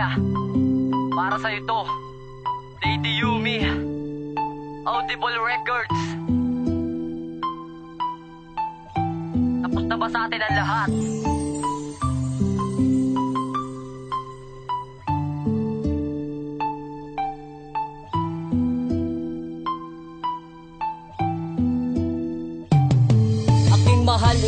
Yeah. Para sa ito. Lady Yumi. Audible Records. Tapos na ba sa atin ang lahat?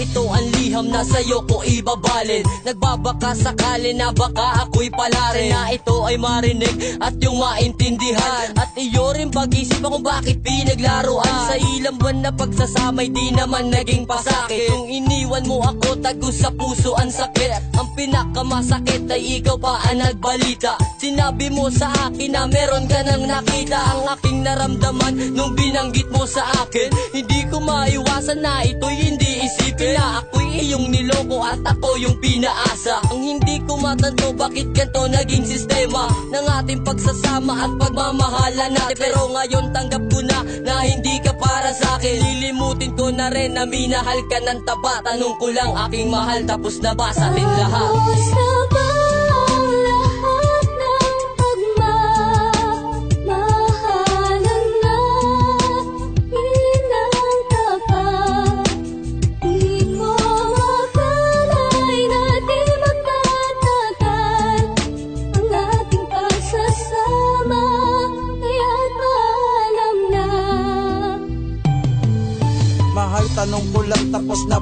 Ito ang liham na sa'yo ko ibabalin. Nagbabaka sakali na baka ako'y palarin. Na ito ay marinig at yung maintindihan. At iyo rin pag-isip kung bakit pinaglaruan. Sa ilang buwan na pagsasamay di naman naging pasakit. Kung iniwan mo ako tago sa puso ang sakit. Ang pinakamasakit ay ikaw pa ang nagbalita. Sinabi mo sa akin na meron ka nang nakita. Ang aking naramdaman nung binanggit mo sa akin. Hindi ko maiwasan na ito'y hindi isipin Na ako'y iyong niloko at ako yung pinaasa. Ang hindi ko matanto bakit ganito naging sistema Ng ating pagsasama at pagmamahala natin? Pero ngayon tanggap ko na na hindi ka para sa akin. Lilimutin ko na rin na minahal ka ng taba. Tanong ko lang aking mahal tapos na ba sa atin lahat? Tapos na ba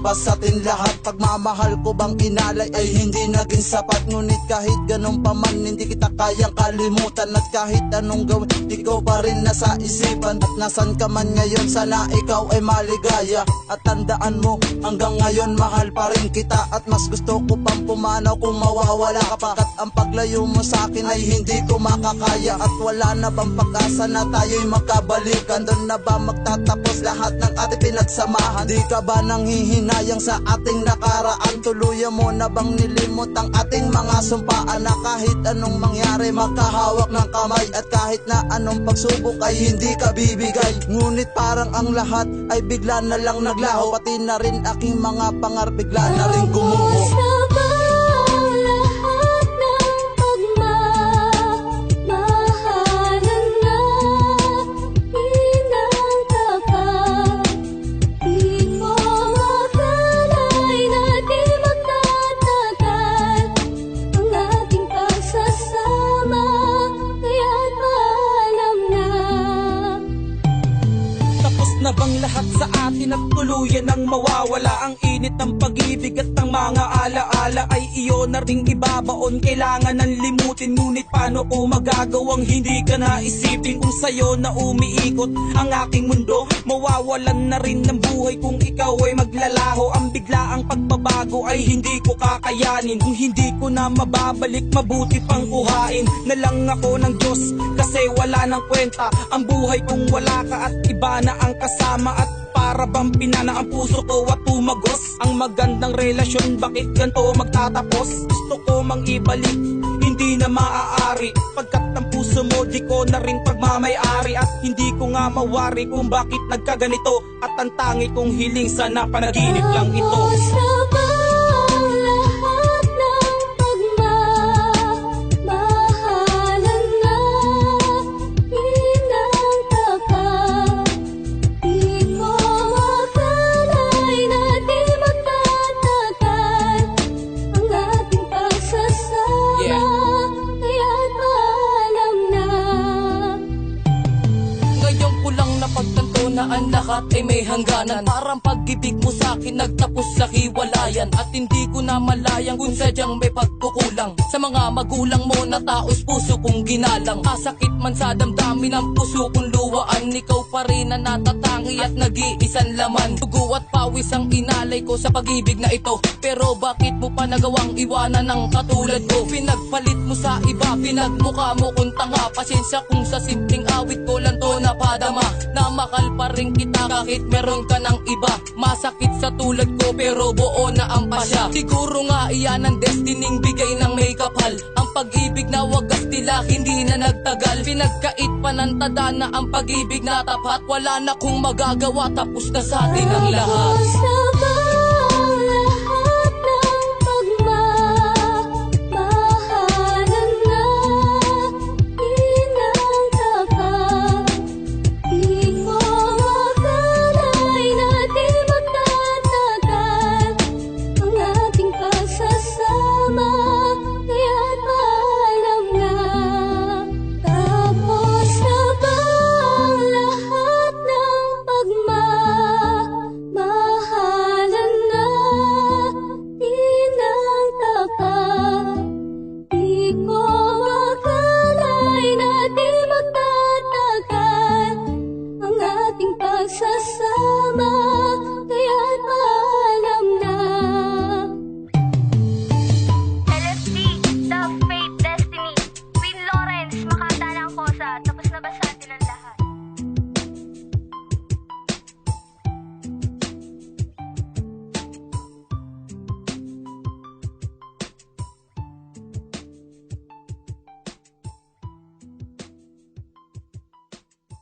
ba sa atin lahat. Pagmamahal ko bang inalay ay hindi naging sapat. Ngunit kahit ganun pa man hindi kita kayang kalimutan. At kahit anong gawin di ko pa rin nasa isipan. At nasan ka man ngayon sana ikaw ay maligaya. At tandaan mo hanggang ngayon mahal pa rin kita. At mas gusto ko pang pumanaw kung mawawala ka pa. At ang paglayo mo sa akin ay hindi ko makakaya. At wala na bang pag-asa na tayo'y magkabalikan Doon na ba magtatapos lahat ng ating pinagsamahan? Di ka ba nang hihinayang sa ating nakaraan Tuluyan mo na bang nilimot ang ating mga sumpaan Na kahit anong mangyari makahawak ng kamay At kahit na anong pagsubok ay hindi ka bibigay. Ngunit parang ang lahat ay bigla na lang naglaho Pati na rin aking mga pangar bigla na rin gumuho na bang lahat sa atin at tuluyan ang mawawala? Ang init ng pag-ibig at ang mga alaala Ay iyo na ring ibabaon. Kailangan ng limutin Ngunit paano ko magagawang hindi ka naisipin? Kung sa'yo na umiikot ang aking mundo Mawawalan na rin ng buhay. Kung ikaw ay maglalaho Ang biglaang pagbabago ay hindi ko kakayanin. Kung hindi ko na mababalik mabuti pang kuhain Na lang ako ng Diyos. Kasi wala nang kwenta Ang buhay kung wala ka at iba na ang kasama At para bang pinana ang puso ko at tumagos Ang magandang relasyon bakit ganito magtatapos? Gusto ko mang ibalik hindi na maaari. Pagkat ang puso mo di ko na rin pagmamayari. At hindi ko nga mawari kung bakit nagkaganito. At ang tangi kong hiling sana panaginip lang ito ay may hangganan. Parang pag-ibig mo sa akin nagtapos sa hiwalayan. At hindi ko na malayang kung sadyang may pagkukulang. Sa mga magulang mo na taos puso kong ginalang. Kasakit man sa damdamin ng puso kong luwaan. Ikaw pa rin na natatangi at nag-iisang laman. Dugo pawis ang inalay ko sa pag-ibig na ito. Pero bakit mo pa nagawang iwanan ng katulad ko? Pinagpalit mo sa iba, pinagmukha mo kung tanga. Pasensya kung sa simpleng awit ko lang to napadama. Na makal pa rin kita kahit meron ka ng iba. Masakit sa tulad ko pero buo na ang pasya. Siguro nga iyan ang destining bigay ng may kapal. Ang pag-ibig na tila nagtagal Pinagkait pa ng tada na ang pag-ibig na tapat. Wala na kung magagawa. Tapos na sa atin ang lahat